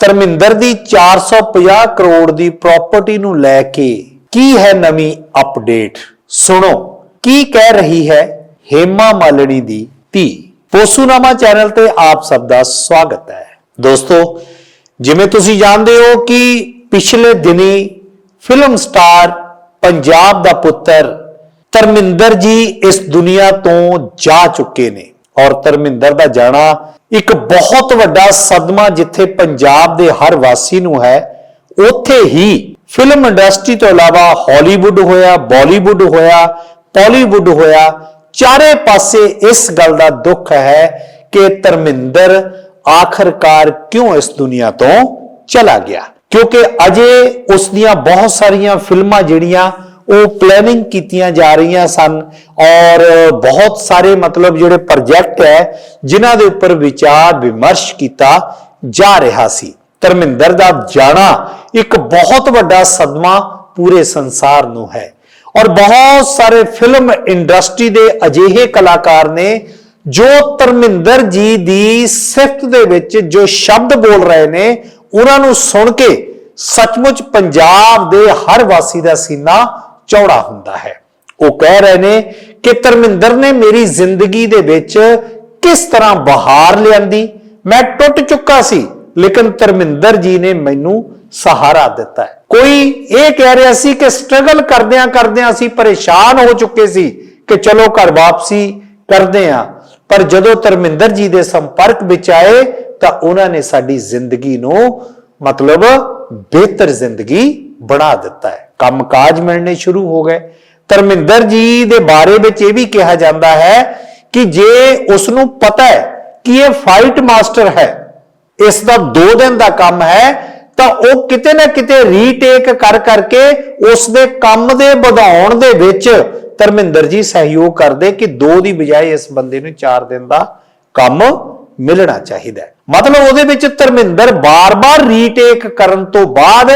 ਧਰਮਿੰਦਰ ਦੀ 450 ਕਰੋੜ ਦੀ ਪ੍ਰਾਪਰਟੀ ਨੂੰ ਲੈ ਕੇ ਕੀ ਹੈ ਨਵੀਂ ਅਪਡੇਟ ਸੁਣੋ, ਕੀ ਕਹਿ ਰਹੀ ਹੈ ਹੇਮਾ ਮਾਲਣੀ ਦੀ ਧੀ? ਪੋਸੂਨਾਮਾ ਚੈਨਲ ਤੇ ਆਪ ਸਭ ਦਾ ਸਵਾਗਤ ਹੈ। ਦੋਸਤੋ, ਜਿਵੇਂ ਤੁਸੀਂ ਜਾਣਦੇ ਹੋ ਕਿ ਪਿਛਲੇ ਦਿਨੀ ਫਿਲਮ ਸਟਾਰ ਪੰਜਾਬ ਦਾ ਪੁੱਤਰ ਧਰਮਿੰਦਰ ਜੀ ਇਸ ਦੁਨੀਆ ਤੋਂ ਜਾ ਚੁੱਕੇ ਨੇ। ਔਰ ਧਰਮਿੰਦਰ ਦਾ ਜਾਣਾ ਇੱਕ ਬਹੁਤ ਵੱਡਾ ਸਦਮਾ ਜਿੱਥੇ ਪੰਜਾਬ ਦੇ ਹਰ ਵਾਸੀ ਨੂੰ ਹੈ, ਉੱਥੇ ਹੀ ਫਿਲਮ ਇੰਡਸਟਰੀ ਤੋਂ ਇਲਾਵਾ ਹਾਲੀਵੁੱਡ ਹੋਇਆ ਬਾਲੀਵੁੱਡ ਹੋਇਆ ਪਾਲੀਵੁੱਡ ਹੋਇਆ, ਚਾਰੇ ਪਾਸੇ ਇਸ ਗੱਲ ਦਾ ਦੁੱਖ ਹੈ ਕਿ ਧਰਮਿੰਦਰ ਆਖਰਕਾਰ ਕਿਉਂ ਇਸ ਦੁਨੀਆ ਤੋਂ ਚਲਾ ਗਿਆ? ਕਿਉਂਕਿ ਅਜੇ ਉਸ ਦੀਆਂ ਬਹੁਤ ਸਾਰੀਆਂ ਫਿਲਮਾਂ ਜਿਹੜੀਆਂ ਉਹ ਪਲੈਨਿੰਗ ਕੀਤੀਆਂ ਜਾ ਰਹੀਆਂ ਸਨ ਔਰ ਬਹੁਤ ਸਾਰੇ ਮਤਲਬ ਜਿਹੜੇ ਪ੍ਰੋਜੈਕਟ ਹੈ, ਜਿਨ੍ਹਾਂ ਦੇ ਉੱਪਰ ਵਿਚਾਰ ਵਿਮਰਸ਼ ਕੀਤਾ ਜਾ ਰਿਹਾ ਸੀ। ਧਰਮਿੰਦਰ ਦਾ ਜਾਣਾ ਇੱਕ ਬਹੁਤ ਵੱਡਾ ਸਦਮਾ ਪੂਰੇ ਸੰਸਾਰ ਨੂੰ ਹੈ ਔਰ ਬਹੁਤ ਸਾਰੇ ਫਿਲਮ ਇੰਡਸਟਰੀ ਦੇ ਅਜਿਹੇ ਕਲਾਕਾਰ ਨੇ ਜੋ ਧਰਮਿੰਦਰ ਜੀ ਦੀ ਸਿਫਤ ਦੇ ਵਿੱਚ ਜੋ ਸ਼ਬਦ ਬੋਲ ਰਹੇ ਨੇ, ਉਹਨਾਂ ਨੂੰ ਸੁਣ ਕੇ ਸੱਚਮੁੱਚ ਪੰਜਾਬ ਦੇ ਹਰ ਵਾਸੀ ਦਾ ਸੀਨਾ ਚੌੜਾ ਹੁੰਦਾ ਹੈ। ਉਹ ਕਹਿ ਰਹੇ ਨੇ ਕਿ ਧਰਮਿੰਦਰ ਨੇ ਮੇਰੀ ਜ਼ਿੰਦਗੀ ਦੇ ਵਿੱਚ ਕਿਸ ਤਰ੍ਹਾਂ ਬਹਾਰ ਲਿਆਂਦੀ? ਮੈਂ ਟੁੱਟ ਚੁੱਕਾ ਸੀ, ਲੇਕਿਨ ਧਰਮਿੰਦਰ ਜੀ ਨੇ ਮੈਨੂੰ ਸਹਾਰਾ ਦਿੱਤਾ ਕੋਈ ਇਹ ਕਹਿ ਰਿਹਾ ਸੀ ਕਿ ਸਟਰਗਲ ਕਰਦਿਆਂ ਕਰਦਿਆਂ ਅਸੀਂ ਪਰੇਸ਼ਾਨ ਹੋ ਚੁੱਕੇ ਸੀ ਕਿ ਚਲੋ ਘਰ ਵਾਪਸੀ ਕਰਦੇ ਆਂ ਪਰ ਜਦੋਂ ਧਰਮਿੰਦਰ ਜੀ ਦੇ ਸੰਪਰਕ ਵਿੱਚ ਆਏ, ਤਾਂ ਉਹਨਾਂ ਨੇ ਸਾਡੀ ਜ਼ਿੰਦਗੀ ਨੂੰ ਮਤਲਬ ਬਿਹਤਰ ਜ਼ਿੰਦਗੀ ਬਣਾ ਦਿੱਤਾ ਹੈ। ਕੰਮਕਾਜ ਮਿਲਣੇ ਸ਼ੁਰੂ ਹੋ ਗਏ। ਧਰਮਿੰਦਰ ਜੀ ਦੇ ਬਾਰੇ ਵਿੱਚ ਇਹ ਵੀ ਕਿਹਾ ਜਾਂਦਾ ਹੈ ਕਿ ਜੇ ਉਸ ਨੂੰ ਪਤਾ ਹੈ ਕਿ ਇਹ ਫਾਈਟ ਮਾਸਟਰ ਹੈ, ਇਸ ਦਾ 2 ਦਿਨ ਦਾ ਕੰਮ ਹੈ, ਤਾਂ ਉਹ ਕਿਤੇ ਨਾ ਕਿਤੇ ਰੀਟੇਕ ਕਰ ਕਰਕੇ ਉਸ ਦੇ ਕੰਮ ਦੇ ਵਧਾਉਣ ਦੇ ਵਿੱਚ ਧਰਮਿੰਦਰ ਜੀ ਸਹਿਯੋਗ ਕਰਦੇ ਕਿ 2 ਦੀ ਬਜਾਏ ਇਸ ਬੰਦੇ ਨੂੰ 4 ਦਿਨ ਦਾ ਕੰਮ ਮਿਲਣਾ ਚਾਹੀਦਾ ਹੈ। ਮਤਲਬ ਉਹਦੇ ਵਿੱਚ ਧਰਮਿੰਦਰ ਬਾਰ-ਬਾਰ ਰੀਟੇਕ ਕਰਨ ਤੋਂ ਬਾਅਦ,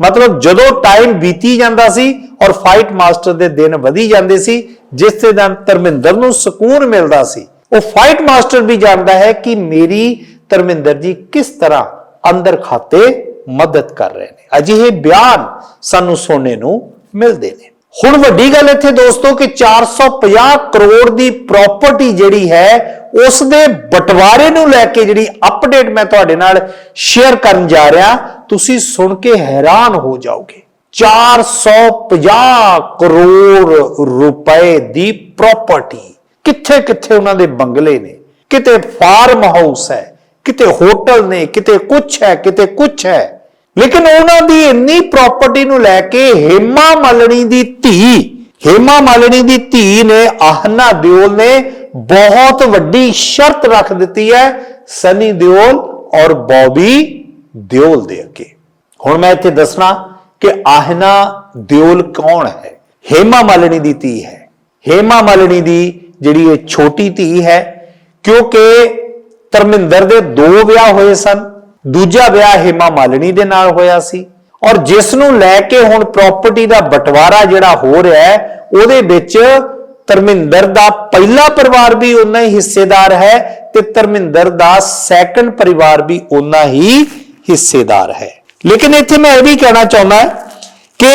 ਮਤਲਬ ਜਦੋਂ ਟਾਈਮ ਬੀਤੀ ਜਾਂਦਾ ਸੀ ਔਰ ਫਾਈਟ ਮਾਸਟਰ ਦੇ ਦਿਨ ਵਧੀ ਜਾਂਦੇ ਸੀ, ਜਿਸ ਦੇ ਨਾਲ ਧਰਮਿੰਦਰ ਨੂੰ ਸਕੂਨ ਮਿਲਦਾ ਸੀ, ਉਹ ਫਾਈਟ ਮਾਸਟਰ ਵੀ ਜਾਣਦਾ ਹੈ ਕਿ ਮੇਰੀ ਧਰਮਿੰਦਰ ਜੀ ਕਿਸ ਤਰ੍ਹਾਂ ਅੰਦਰ ਖਾਤੇ ਮਦਦ ਕਰ ਰਹੇ ਨੇ। ਅਜਿਹੇ ਬਿਆਨ ਸਾਨੂੰ ਸੁਣਨੇ ਨੂੰ ਮਿਲਦੇ ਨੇ। ਹੁਣ ਵੱਡੀ ਗੱਲ ਇੱਥੇ ਦੋਸਤੋ ਕਿ 450 ਕਰੋੜ ਦੀ ਪ੍ਰਾਪਰਟੀ ਜਿਹੜੀ ਹੈ ਉਸ ਦੇ ਬਟਵਾਰੇ ਨੂੰ ਲੈ ਕੇ ਜਿਹੜੀ ਅਪਡੇਟ ਮੈਂ ਤੁਹਾਡੇ ਨਾਲ ਸ਼ੇਅਰ ਕਰਨ ਜਾ ਰਿਹਾ, ਤੁਸੀਂ ਸੁਣ ਕੇ ਹੈਰਾਨ ਹੋ ਜਾਓਗੇ। 450 ਕਰੋੜ ਰੁਪਏ ਦੀ ਪ੍ਰਾਪਰਟੀ ਕਿੱਥੇ ਕਿੱਥੇ ਉਹਨਾਂ ਦੇ ਬੰਗਲੇ ਨੇ? ਕਿਤੇ ਫਾਰਮ ਹਾਊਸ ਹੈ, ਕਿਤੇ ਹੋਟਲ ਨੇ, ਕਿਤੇ ਕੁਛ ਹੈ, ਕਿਤੇ ਕੁਛ ਹੈ। ਲੇਕਿਨ ਉਹਨਾਂ ਦੀ ਇੰਨੀ ਪ੍ਰਾਪਰਟੀ ਨੂੰ ਲੈ ਕੇ ਹੇਮਾ ਮਾਲਣੀ ਦੀ ਧੀ, ਹੇਮਾ ਮਾਲਣੀ ਦੀ ਧੀ ਨੇ ਆਹਨਾ ਦਿਓਲ ਨੇ ਬਹੁਤ ਵੱਡੀ ਸ਼ਰਤ ਰੱਖ ਦਿੱਤੀ ਹੈ, ਸਨੀ ਦਿਓਲ ਔਰ ਬੌਬੀ ਦਿਓਲ ਦੇ ਅੱਗੇ। ਹੁਣ ਮੈਂ ਇੱਥੇ ਦੱਸਣਾ ਕਿ ਆਹਨਾ ਦਿਓਲ ਕੌਣ ਹੈ? ਹੇਮਾ ਮਾਲਣੀ ਦੀ ਧੀ ਹੈ। ਹੇਮਾ ਮਾਲਣੀ ਦੀ ਜਿਹੜੀ ਇਹ ਛੋਟੀ ਧੀ ਹੈ, ਕਿਉਂਕਿ ਧਰਮਿੰਦਰ ਦੇ ਦੋ ਵਿਆਹ ਹੋਏ ਸਨ। ਦੂਜਾ ਵਿਆਹ ਹੇਮਾ ਮਾਲਣੀ ਦੇ ਨਾਲ ਹੋਇਆ ਸੀ ਔਰ ਜਿਸ ਨੂੰ ਲੈ ਕੇ ਹੁਣ ਪ੍ਰਾਪਰਟੀ ਦਾ ਬਟਵਾਰਾ ਜਿਹੜਾ ਹੋ ਰਿਹਾ ਹੈ, ਉਹਦੇ ਵਿੱਚ ਧਰਮਿੰਦਰ ਦਾ ਪਹਿਲਾ ਪਰਿਵਾਰ ਵੀ ਉਨਾ ਹੀ ਹਿੱਸੇਦਾਰ ਹੈ ਤੇ ਧਰਮਿੰਦਰ ਦਾ ਸੈਕੰਡ ਪਰਿਵਾਰ ਵੀ ਉਨਾ ਹੀ ਹਿੱਸੇਦਾਰ ਹੈ। ਲੇਕਿਨ ਇੱਥੇ ਮੈਂ ਇਹ ਵੀ ਕਹਿਣਾ ਚਾਹੁੰਦਾ ਕਿ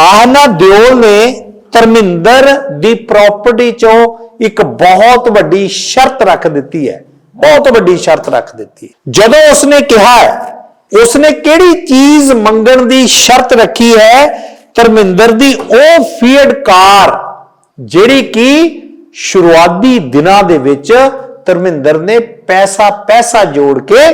ਆਹਨਾ ਦਿਓਲ ਨੇ ਧਰਮਿੰਦਰ ਦੀ ਪ੍ਰਾਪਰਟੀ ਚੋਂ ਇੱਕ ਬਹੁਤ ਵੱਡੀ ਸ਼ਰਤ ਰੱਖ ਦਿੱਤੀ ਹੈ। ਬਹੁਤ ਵੱਡੀ ਸ਼ਰਤ ਰੱਖ ਦਿੱਤੀ। ਜਦੋਂ ਉਸਨੇ ਕਿਹਾ, ਉਸਨੇ ਕਿਹੜੀ ਚੀਜ਼ ਮੰਗਣ ਦੀ ਸ਼ਰਤ ਰੱਖੀ ਹੈ? ਧਰਮਿੰਦਰ ਦੀ ਉਹ ਫੀਡ ਕਾਰ, ਜਿਹੜੀ ਕਿ ਸ਼ੁਰੂਆਤੀ ਦਿਨਾਂ ਦੇ ਵਿੱਚ ਧਰਮਿੰਦਰ ਨੇ ਪੈਸਾ ਪੈਸਾ ਜੋੜ ਕੇ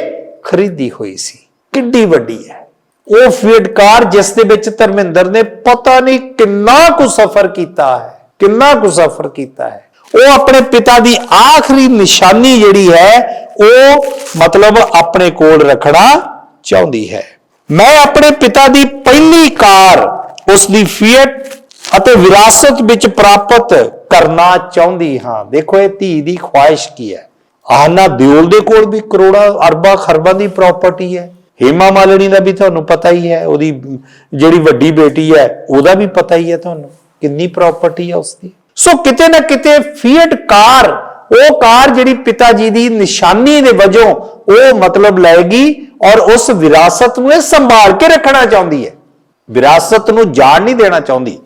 ਖਰੀਦੀ ਹੋਈ ਸੀ। ਕਿੱਡੀ ਵੱਡੀ ਹੈ। ਉਹ ਫੀਡ ਕਾਰ ਜਿਸ ਦੇ ਵਿੱਚ ਧਰਮਿੰਦਰ ਨੇ ਪਤਾ ਨਹੀਂ ਕਿੰਨਾ ਕੁ ਸਫ਼ਰ ਕੀਤਾ ਹੈ, ਕਿੰਨਾ ਕੁ ਸਫ਼ਰ ਕੀਤਾ ਹੈ। ਉਹ ਆਪਣੇ ਪਿਤਾ ਦੀ ਆਖਰੀ ਨਿਸ਼ਾਨੀ ਜਿਹੜੀ ਹੈ, ਉਹ ਮਤਲਬ ਆਪਣੇ ਕੋਲ ਰੱਖਣਾ ਚਾਹੁੰਦੀ ਹੈ। ਮੈਂ ਆਪਣੇ ਪਿਤਾ ਦੀ ਪਹਿਲੀ ਕਾਰ ਉਸ ਦੀ ਫੀਟ ਅਤੇ ਵਿਰਾਸਤ ਵਿੱਚ ਪ੍ਰਾਪਤ ਕਰਨਾ ਚਾਹੁੰਦੀ ਹਾਂ। ਦੇਖੋ, ਇਹ ਧੀ ਦੀ ਖੁਆਇਸ਼ ਕੀ ਹੈ? ਆਨਾ ਦਿਓਲ ਦੇ ਕੋਲ ਵੀ ਕਰੋੜਾਂ, ਅਰਬਾਂ, ਖਰਬਾਂ ਦੀ ਪ੍ਰਾਪਰਟੀ ਹੈ। ਹੇਮਾ ਮਾਲਣੀ ਦਾ ਵੀ ਤੁਹਾਨੂੰ ਪਤਾ ਹੀ ਹੈ, ਉਹਦੀ ਜਿਹੜੀ ਵੱਡੀ ਬੇਟੀ ਹੈ, ਉਹਦਾ ਵੀ ਪਤਾ ਹੀ ਹੈ ਤੁਹਾਨੂੰ ਕਿੰਨੀ ਪ੍ਰਾਪਰਟੀ ਹੈ ਉਸਦੀ ਸੋ ਕਿਤੇ ਨਾ ਕਿਤੇ ਫੀਟ ਕਾਰ, ਉਹ ਕਾਰ ਜਿਹੜੀ ਪਿਤਾ ਜੀ ਦੀ ਨਿਸ਼ਾਨੀ ਦੇ ਵਜੋਂ ਉਹ ਮਤਲਬ ਲਏਗੀ ਔਰ ਉਸ ਵਿਰਾਸਤ ਨੂੰ ਇਹ ਸੰਭਾਲ ਕੇ ਰੱਖਣਾ ਚਾਹੁੰਦੀ ਹੈ। ਵਿਰਾਸਤ ਨੂੰ ਜਾਣ ਨਹੀਂ ਦੇਣਾ ਚਾਹੁੰਦੀ।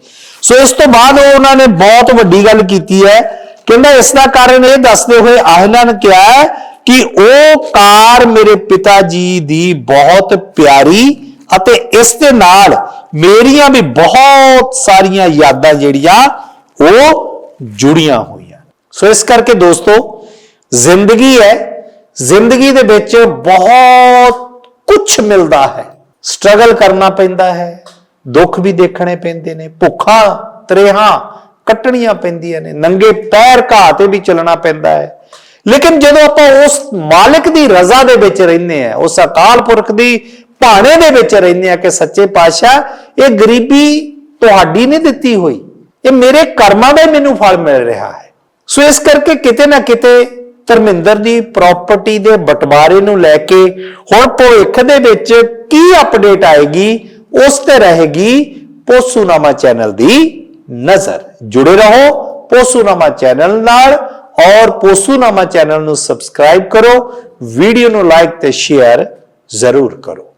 ਸੋ ਇਸ ਤੋਂ ਬਾਅਦ ਉਹ ਉਹਨਾਂ ਨੇ ਬਹੁਤ ਵੱਡੀ ਗੱਲ ਕੀਤੀ ਹੈ। ਕਹਿੰਦਾ ਇਸ ਦਾ ਕਾਰਨ ਇਹ ਦੱਸਦੇ ਹੋਏ ਆਹਲਾ ਨੇ ਕਿਹਾ ਕਿ ਉਹ ਕਾਰ ਮੇਰੇ ਪਿਤਾ ਜੀ ਦੀ ਬਹੁਤ ਪਿਆਰੀ ਅਤੇ ਇਸ ਦੇ ਨਾਲ ਮੇਰੀਆਂ ਵੀ ਬਹੁਤ ਸਾਰੀਆਂ ਯਾਦਾਂ ਜਿਹੜੀਆਂ ਉਹ ਜੁੜੀਆਂ ਹੋਈਆਂ। ਸੋ ਇਸ ਕਰਕੇ ਦੋਸਤੋ, ਜ਼ਿੰਦਗੀ ਹੈ, ਜ਼ਿੰਦਗੀ ਦੇ ਵਿੱਚ ਬਹੁਤ ਕੁਝ ਮਿਲਦਾ ਹੈ। ਸਟਰਗਲ ਕਰਨਾ ਪੈਂਦਾ ਹੈ, ਦੁੱਖ ਵੀ ਦੇਖਣੇ ਪੈਂਦੇ ਨੇ, ਭੁੱਖਾਂ, ਤਰੇਹਾਂ ਕੱਟਣੀਆਂ ਪੈਂਦੀਆਂ ਨੇ, ਨੰਗੇ ਪੈਰ ਘਾਹ ਤੇ ਵੀ ਚੱਲਣਾ ਪੈਂਦਾ ਹੈ। ਲੇਕਿਨ ਜਦੋਂ ਆਪਾਂ ਉਸ ਮਾਲਕ ਦੀ ਰਜ਼ਾ ਦੇ ਵਿੱਚ ਰਹਿੰਦੇ ਆ ਉਸ ਅਕਾਲ ਪੁਰਖ ਦੀ ਭਾਣੇ ਦੇ ਵਿੱਚ ਰਹਿੰਦੇ ਆ ਕਿ ਸੱਚੇ ਪਾਤਸ਼ਾਹ, ਇਹ ਗਰੀਬੀ ਤੁਹਾਡੀ ਨਹੀਂ ਦਿੱਤੀ ਹੋਈ। ਇਹ ਮੇਰੇ ਕਰਮਾਂ ਦਾ ਹੀ ਮੈਨੂੰ ਫਲ ਮਿਲ ਰਿਹਾ ਹੈ। ਸੋ ਇਸ ਕਰਕੇ ਕਿਤੇ ਨਾ ਕਿਤੇ ਧਰਮਿੰਦਰ ਦੀ ਪ੍ਰਾਪਰਟੀ ਦੇ ਬਟਵਾਰੇ ਨੂੰ ਲੈ ਕੇ ਹੁਣ ਭਵਿੱਖ ਦੇ ਵਿੱਚ ਕੀ ਅਪਡੇਟ ਆਏਗੀ, ਉਸ ਤੇ ਰਹੇਗੀ ਪੋਸੂਨਾਮਾ ਚੈਨਲ ਦੀ ਨਜ਼ਰ। ਜੁੜੇ ਰਹੋ ਪੋਸੂਨਾਮਾ ਚੈਨਲ ਨਾਲ ਔਰ ਪੋਸੂਨਾਮਾ ਚੈਨਲ ਨੂੰ ਸਬਸਕ੍ਰਾਈਬ ਕਰੋ ਵੀਡੀਓ ਨੂੰ ਲਾਈਕ ਤੇ ਸ਼ੇਅਰ ਜ਼ਰੂਰ ਕਰੋ।